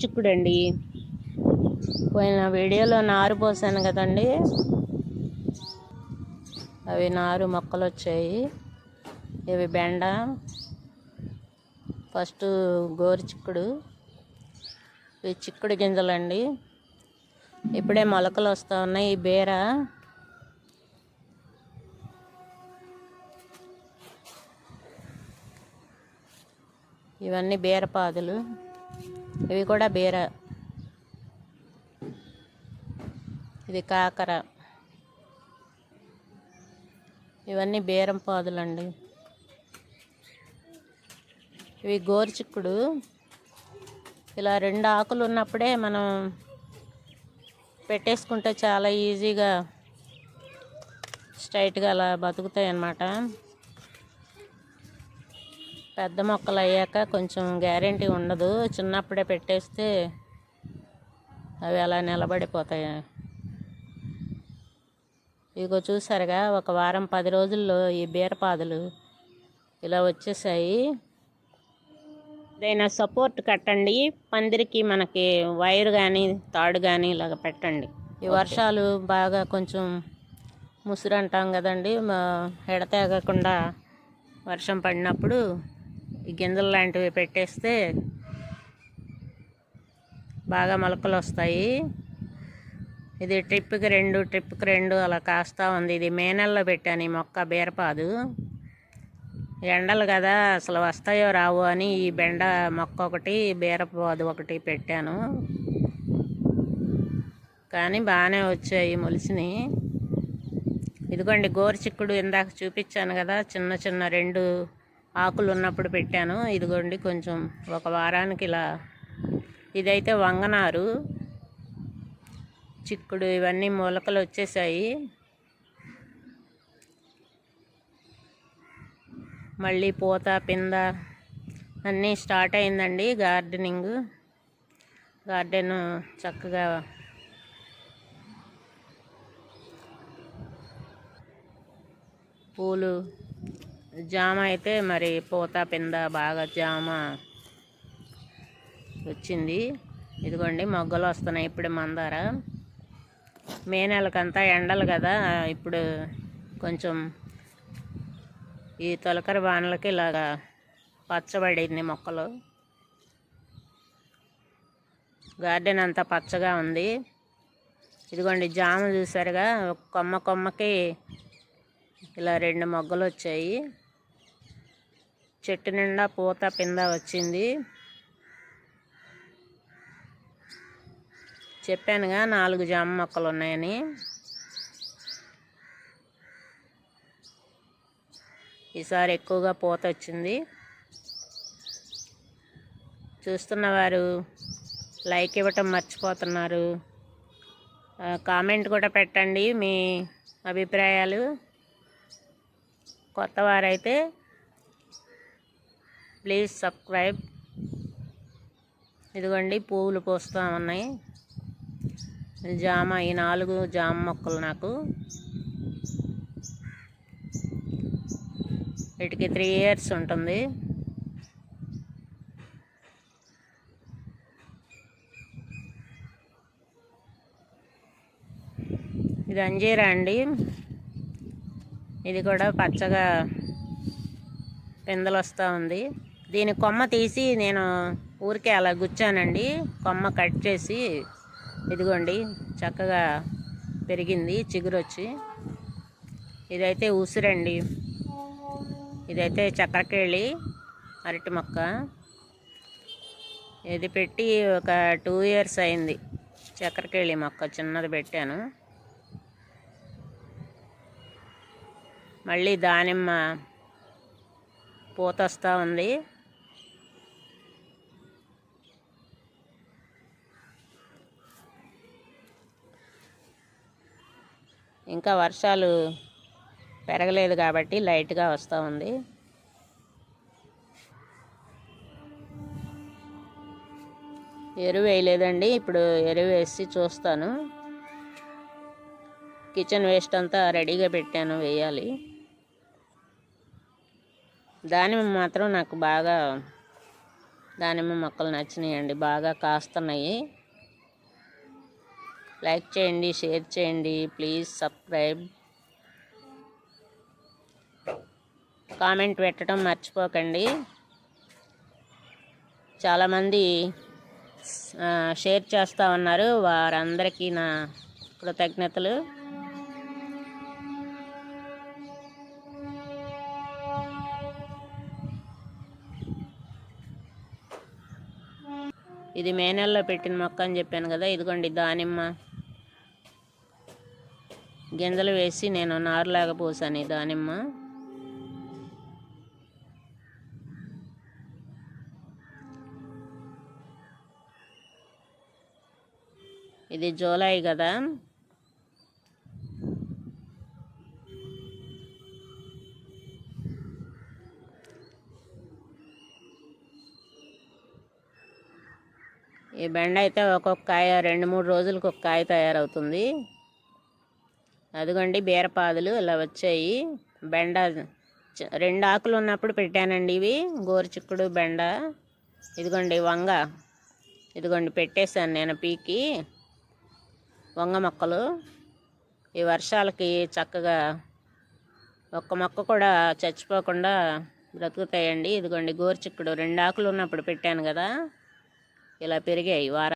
చిక్కుడు అండి పోయిన వీడియోలో నారు పోసాను కదండి. అవి నారు మొక్కలు వచ్చాయి ఇవి బెండ ఫస్ట్ గోరు చిక్కుడు ఇవి చిక్కుడు గింజలండి. ఇప్పుడే మొలకలు వస్తూ ఉన్నాయి ఈ బీర. ఇవన్నీ బీరపాదులు. ఇవి కూడా బీర. ఇది కాకర. ఇవన్నీ బీరం పాదులండి. ఇవి గోరుచిక్కుడు. ఇలా రెండు ఆకులు ఉన్నప్పుడే మనం పెట్టేసుకుంటే చాలా ఈజీగా స్ట్రైట్గా అలా బతుకుతాయి అన్నమాట పెద్ద మొక్కలు అయ్యాక కొంచెం గ్యారంటీ ఉండదు. చిన్నప్పుడే పెట్టేస్తే అవి అలా నిలబడిపోతాయి. ఇదిగో చూసారుగా ఒక వారం పది రోజుల్లో ఈ బీరపాదులు ఇలా వచ్చేసాయి. ఏదైనా సపోర్ట్ కట్టండి. పందిరికి మనకి వైర్ కానీ తాడు కానీ ఇలాగ పెట్టండి. ఈ వర్షాలు బాగా కొంచెం ముసురు అంటాం కదండి ఎడతెగకుండా వర్షం పడినప్పుడు ఈ గింజలు లాంటివి పెట్టేస్తే బాగా మొలకలు వస్తాయి ఇది ట్రిప్కి రెండు ట్రిప్కి రెండు అలా కాస్తా ఉంది. ఇది మే నెలలో పెట్టాను ఈ మొక్క బీరపాదు. ఎండలు కదా అసలు వస్తాయో రావు అని ఈ బెండ మొక్క ఒకటి బీరపాదు ఒకటి పెట్టాను. కానీ బాగానే వచ్చాయి మొలిసిని ఇదిగోండి గోరు చిక్కుడు ఇందాక చూపించాను కదా చిన్న చిన్న రెండు ఆకులు ఉన్నప్పుడు పెట్టాను. ఇదిగోండి కొంచెం ఒక వారానికి ఇలా ఇదైతే వంగనారు. చిక్కుడు ఇవన్నీ మొలకలు వచ్చేసాయి. మళ్ళీ పూత పింద అన్నీ స్టార్ట్ అయిందండి గార్డెనింగ్. గార్డెన్ చక్కగా పూలు జామ అయితే మరి పూత పింద బాగా జామ వచ్చింది. ఇదిగోండి మొగ్గలు వస్తున్నాయి. ఇప్పుడు మందార. మే నెలకంతా ఎండలు కదా. ఇప్పుడు కొంచెం ఈ తొలకరి వానలకి ఇలాగా పచ్చబడింది మొక్కలు. గార్డెన్ అంతా పచ్చగా ఉంది. ఇదిగోండి జామ చూసారుగా? కొమ్మ కొమ్మకి ఇలా రెండు మొగ్గలు వచ్చాయి. చెట్టు నిండా పూత పింద వచ్చింది. చెప్పానుగా నాలుగు జామ మొక్కలు ఉన్నాయని. ఈసారి ఎక్కువగా పూత వచ్చింది. చూస్తున్నవారు లైక్ ఇవ్వటం మర్చిపోతున్నారు. కామెంట్ కూడా పెట్టండి మీ అభిప్రాయాలు. కొత్త వారైతే ప్లీజ్ సబ్స్క్రైబ్. ఇదిగోండి పువ్వులు పోస్తూ ఉన్నాయి జామ ఈ నాలుగు జామ మొక్కలు నాకు. వీటికి త్రీ ఇయర్స్ ఉంటుంది. ఇది అంజీరా అండి. ఇది కూడా పచ్చగా పిందలు వస్తూ ఉంది. దీని కొమ్మ తీసి నేను ఊరికే అలా గుచ్చానండి. కొమ్మ కట్ చేసి ఇదిగోండి చక్కగా పెరిగింది చిగురు వచ్చి ఇదైతే ఉసిరండి. ఇదైతే చక్రకేళి అరటి మొక్క. ఇది పెట్టి ఒక టూ ఇయర్స్ అయింది చక్రకేళి మొక్క చిన్నది పెట్టాను. మళ్ళీ దానిమ్మ పూత వస్తూ ఉంది. ఇంకా వర్షాలు పెరగలేదు కాబట్టి లైట్గా వస్తూ ఉంది. ఎరువు వేయలేదండి ఇప్పుడు ఎరువు వేసి చూస్తాను. కిచెన్ వేస్ట్ అంతా రెడీగా పెట్టాను వేయాలి. దానిమ్మ మాత్రం నాకు బాగా దానిమ్మ మొక్కలు నచ్చినాయండి. బాగా కాస్తున్నాయి. లైక్ చేయండి షేర్ చేయండి ప్లీజ్ సబ్స్క్రైబ్. కామెంట్ పెట్టడం మర్చిపోకండి. చాలామంది షేర్ చేస్తూ ఉన్నారు. వారందరికీ నా కృతజ్ఞతలు. ఇది మే నెలలో పెట్టిన మొక్క అని చెప్పాను కదా ఇదిగోండి దానిమ్మ. గింజలు వేసి నేను నారులాగా పోసాను దానిమ్మ. ఇది జూలై కదా. ఈ బెండ అయితే ఒక్కొక్క కాయ రెండు మూడు రోజులకు ఒక కాయ తయారవుతుంది. అదిగోండి బీరపాదులు ఇలా వచ్చాయి. బెండ రెండు ఆకులు ఉన్నప్పుడు పెట్టానండి ఇవి. గోరుచిక్కుడు బెండ ఇదిగోండి వంగ ఇదిగోండి పెట్టేశాను నేను పీకి. వంగ మొక్కలు. ఈ వర్షాలకి చక్కగా ఒక్క మొక్క కూడా చచ్చిపోకుండా బ్రతుకుతాయండి. ఇదిగోండి గోరుచిక్కుడు రెండు ఆకులు ఉన్నప్పుడు పెట్టాను కదా. ఇలా పెరిగాయి. వారం